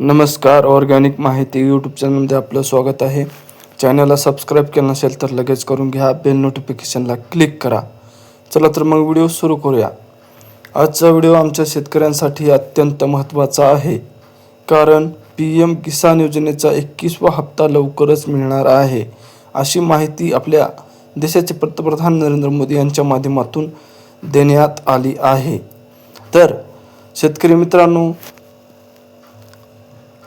नमस्कार ऑर्गॅनिक माहिती यूट्यूब चॅनलमध्ये आपलं स्वागत आहे. चॅनलला सबस्क्राईब केलं नसेल तर लगेच करून घ्या बेल नोटिफिकेशनला क्लिक करा. चला तर मग व्हिडिओ सुरू करूया. आजचा व्हिडिओ आमच्या शेतकऱ्यांसाठी अत्यंत महत्त्वाचा आहे. कारण पी एम किसान योजनेचा एकवीसवा हप्ता लवकरच मिळणार आहे. अशी माहिती आपल्या देशाचे पंतप्रधान नरेंद्र मोदी यांच्या माध्यमातून देण्यात आली आहे. तर शेतकरी मित्रांनो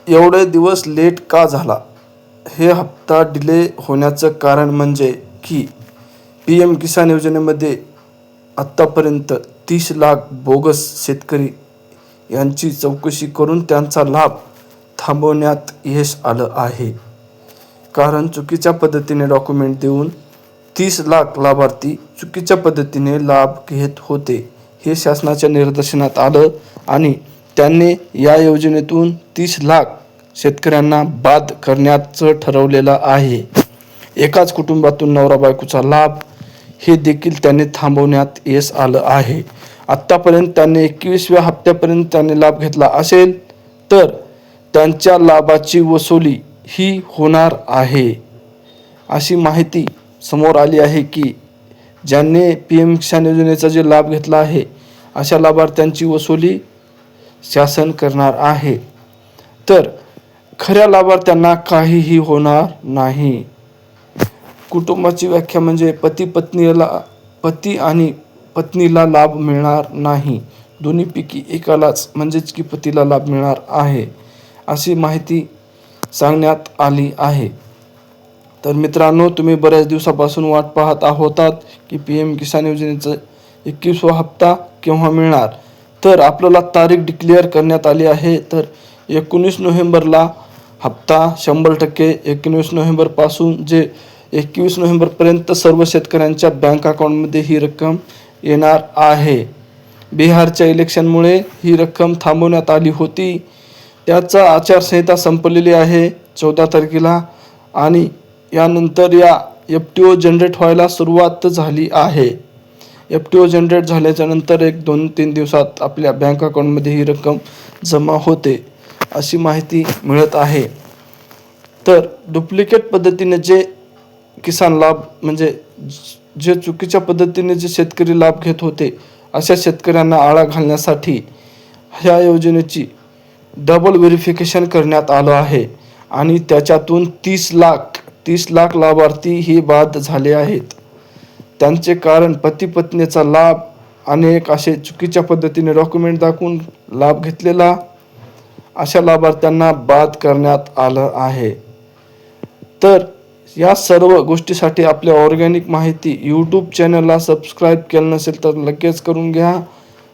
एवढे दिवस लेट का झाला? हे हप्ता डिले होण्याचं कारण म्हणजे की पी एम किसान योजनेमध्ये आत्तापर्यंत तीस लाख बोगस शेतकरी यांची चौकशी करून त्यांचा लाभ थांबवण्यात यश आलं आहे. कारण चुकीच्या पद्धतीने डॉक्युमेंट देऊन तीस लाख लाभार्थी चुकीच्या पद्धतीने लाभ घेत होते हे शासनाच्या निदर्शनात आलं आणि त्यांनी या योजनेतून तीस लाख शेतकऱ्यांना बाद करण्याचं ठरवलेलं आहे. एकाच कुटुंबातून नवरा बायकोचा लाभ हे देखील त्यांनी थांबवण्यात यश आलं आहे. आत्तापर्यंत त्यांनी एकवीसव्या हप्त्यापर्यंत त्यांनी लाभ घेतला असेल तर त्यांच्या लाभाची वसुली ही होणार आहे. अशी माहिती समोर आली आहे की ज्यांनी पी एम किसान योजनेचा जे लाभ घेतला आहे अशा लाभार्थ्यांची वसुली शासन करणार आहे. तर खऱ्या लाभार्थ्यांना काहीही होणार नाही. कुटुंबाची व्याख्या म्हणजे पती पत्नीला पती आणि पत्नीला लाभ मिळणार नाही. दोन्हीपैकी एकालाच म्हणजेच की पतीला लाभ मिळणार आहे अशी माहिती सांगण्यात आली आहे. तर मित्रांनो तुम्ही बऱ्याच दिवसापासून वाट पाहत आहोतात की पी एम किसान योजनेचं एकवीसवा हप्ता केव्हा मिळणार? तर आपल्याला तारीख डिक्लेअर करण्यात आली आहे. तर एकोणीस नोव्हेंबरला हप्ता शंभर टक्के एकोणीस नोव्हेंबरपासून जे एकवीस नोव्हेंबरपर्यंत सर्व शेतकऱ्यांच्या बँक अकाउंटमध्ये ही रक्कम येणार आहे. बिहारच्या इलेक्शनमुळे ही रक्कम थांबवण्यात आली होती. त्याचा आचारसंहिता संपलेली आहे चौदा तारखेला आणि यानंतर या एफ टी ओ जनरेट व्हायला सुरुवात झाली आहे. एफ टी ओ जनरेट झाल्याच्यानंतर एक दोन तीन दिवसात आपल्या बँक अकाउंटमध्ये ही रक्कम जमा होते. अशी माहिती मिळत आहे. तर डुप्लिकेट पद्धतीने जे किसान लाभ म्हणजे जे चुकीच्या पद्धतीने जे शेतकरी लाभ घेत होते अशा शेतकऱ्यांना आळा घालण्यासाठी ह्या योजनेची डबल व्हेरिफिकेशन करण्यात आलं आहे. आणि त्याच्यातून तीस लाख तीस लाख लाभार्थी हे बाद झाले आहेत. त्यांचे कारण पती पत्नीचा लाभ अनेक असे चुकीच्या पद्धतीने डॉक्युमेंट दाखवून लाभ घेतलेला अशा लाभार्थ्यांना बाद करण्यात आलं आहे. तर या सर्व गोष्टीसाठी आपल्या ऑर्गॅनिक माहिती यूट्यूब चॅनलला सबस्क्राईब केलं नसेल तर लगेच करून घ्या.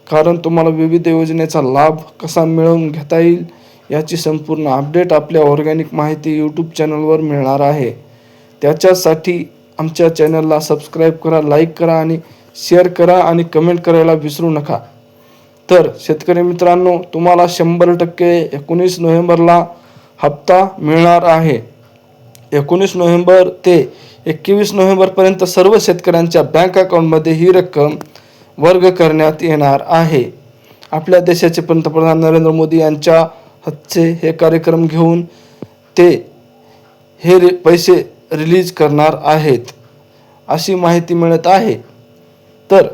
कारण तुम्हाला विविध योजनेचा लाभ कसा मिळवून घेता येईल याची संपूर्ण अपडेट आपल्या ऑर्गॅनिक माहिती यूट्यूब चॅनलवर मिळणार आहे. त्याच्यासाठी आमच्या चॅनलला सबस्क्राईब करा लाईक करा आणि शेअर करा आणि कमेंट करायला विसरू नका. तर शेतकरी मित्रांनो तुम्हाला शंभर टक्के एकोणीस नोव्हेंबरला हप्ता मिळणार आहे. एकोणीस नोव्हेंबर ते एकवीस नोव्हेंबरपर्यंत सर्व शेतकऱ्यांच्या बँक अकाउंटमध्ये ही रक्कम वर्ग करण्यात येणार आहे. आपल्या देशाचे पंतप्रधान नरेंद्र मोदी यांच्या हातचे हे कार्यक्रम घेऊन ते हे रे पैसे रिलीज करणार आहेत अशी माहिती मिळत आहे. तर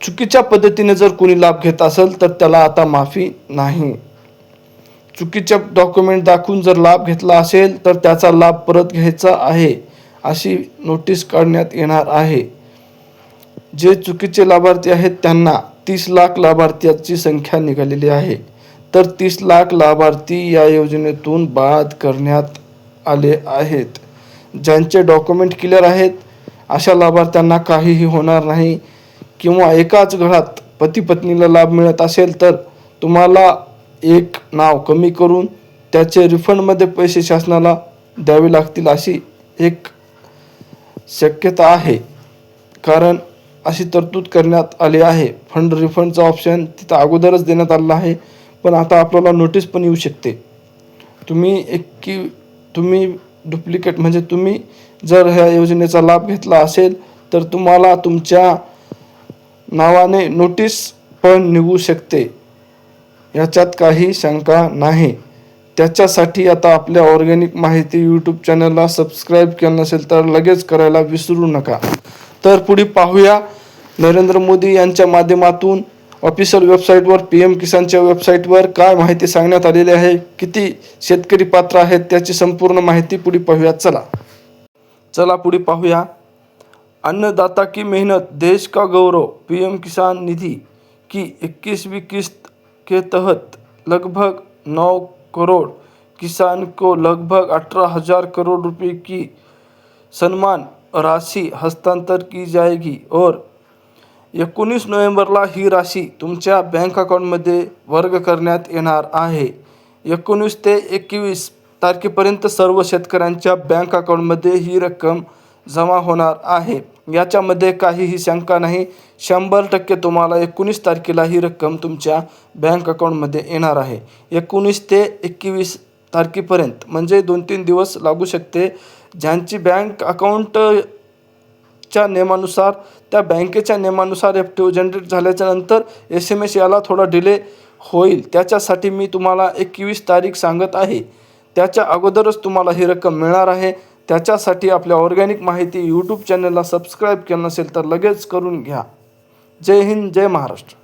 चुकीच्या पद्धतीने जर कोणी लाभ घेत असेल तर त्याला आता माफी नाही. चुकीच्या डॉक्युमेंट दाखवून जर लाभ घेतला असेल तर त्याचा लाभ परत घ्यायचा आहे अशी नोटीस काढण्यात येणार आहे. जे चुकीचे लाभार्थी आहेत त्यांना तीस लाख लाभार्थ्यांची संख्या निघालेली आहे. तर तीस लाख लाभार्थी या योजनेतून बाद करण्यात आले आहेत. ज्यांचे डॉक्युमेंट क्लिअर आहेत अशा लाभार्थ्यांना काहीही होणार नाही. किंवा एकाच घरात पती पत्नीला लाभ मिळत असेल तर तुम्हाला एक नाव कमी करून त्याचे रिफंडमध्ये पैसे शासनाला द्यावे लागतील अशी एक शक्यता आहे. कारण अशी तरतूद करण्यात आली आहे. फंड रिफंडचा ऑप्शन तिथं अगोदरच देण्यात आलेला आहे. पण आता आपल्याला नोटीस पण येऊ शकते. तुम्ही एक की तुम्ही डुप्लिकेट म्हणजे तुम्ही जर ह्या योजनेचा लाभ घेतला असेल तर तुम्हाला तुमच्या नावाने नोटीस पण निघू शकते. याच्यात काही शंका नाही. त्याच्यासाठी आता आपल्या ऑर्गॅनिक माहिती यूट्यूब चॅनलला सबस्क्राईब केलं नसेल तर लगेच करायला विसरू नका. तर पुढे पाहूया. नरेंद्र मोदी यांच्या माध्यमातून ऑफिशियल वेबसाईटवर पी एम किसानच्या वेबसाईटवर काय माहिती सांगण्यात आलेली आहे? किती शेतकरी पात्र आहेत? त्याची संपूर्ण माहिती पुढे पाहूया. चला. चला पुढे पाहूया. अन्नदाता की मेहनत देश का गौरव पीएम किसान निधि की 21वीं किस्त के तहत लगभग 9 करोड़ किसान को लगभग अठारह हजार करोड़ रुपए की सन्मान राशि हस्तांतर की जाएगी और एकोणीस नोव्हेंबरला ही राशी तुमच्या बँक अकाउंटमध्ये वर्ग करण्यात येणार आहे. एकोणीस ते एकवीस तारखेपर्यंत सर्व शेतकऱ्यांच्या बँक अकाउंटमध्ये ही रक्कम जमा होणार आहे. याच्यामध्ये काहीही शंका नाही. शंभर टक्के तुम्हाला एकोणीस तारखेला ही रक्कम तुमच्या बँक अकाउंटमध्ये येणार आहे. एकोणीस ते एकवीस तारखेपर्यंत म्हणजे दोन तीन दिवस लागू शकते. ज्यांची बँक अकाउंट च्या नियमानुसार त्या बँकेच्या नियमानुसार एफ टी ओ जनरेट झाल्याच्यानंतर एस एम एस याला थोडा डिले होईल. त्याच्यासाठी मी तुम्हाला एकवीस तारीख सांगत आहे. त्याच्या अगोदरच तुम्हाला ही रक्कम मिळणार आहे. त्याच्यासाठी आपल्या ऑर्गॅनिक माहिती यूट्यूब चॅनलला सबस्क्राईब केलं नसेल तर लगेच करून घ्या. जय हिंद जय महाराष्ट्र.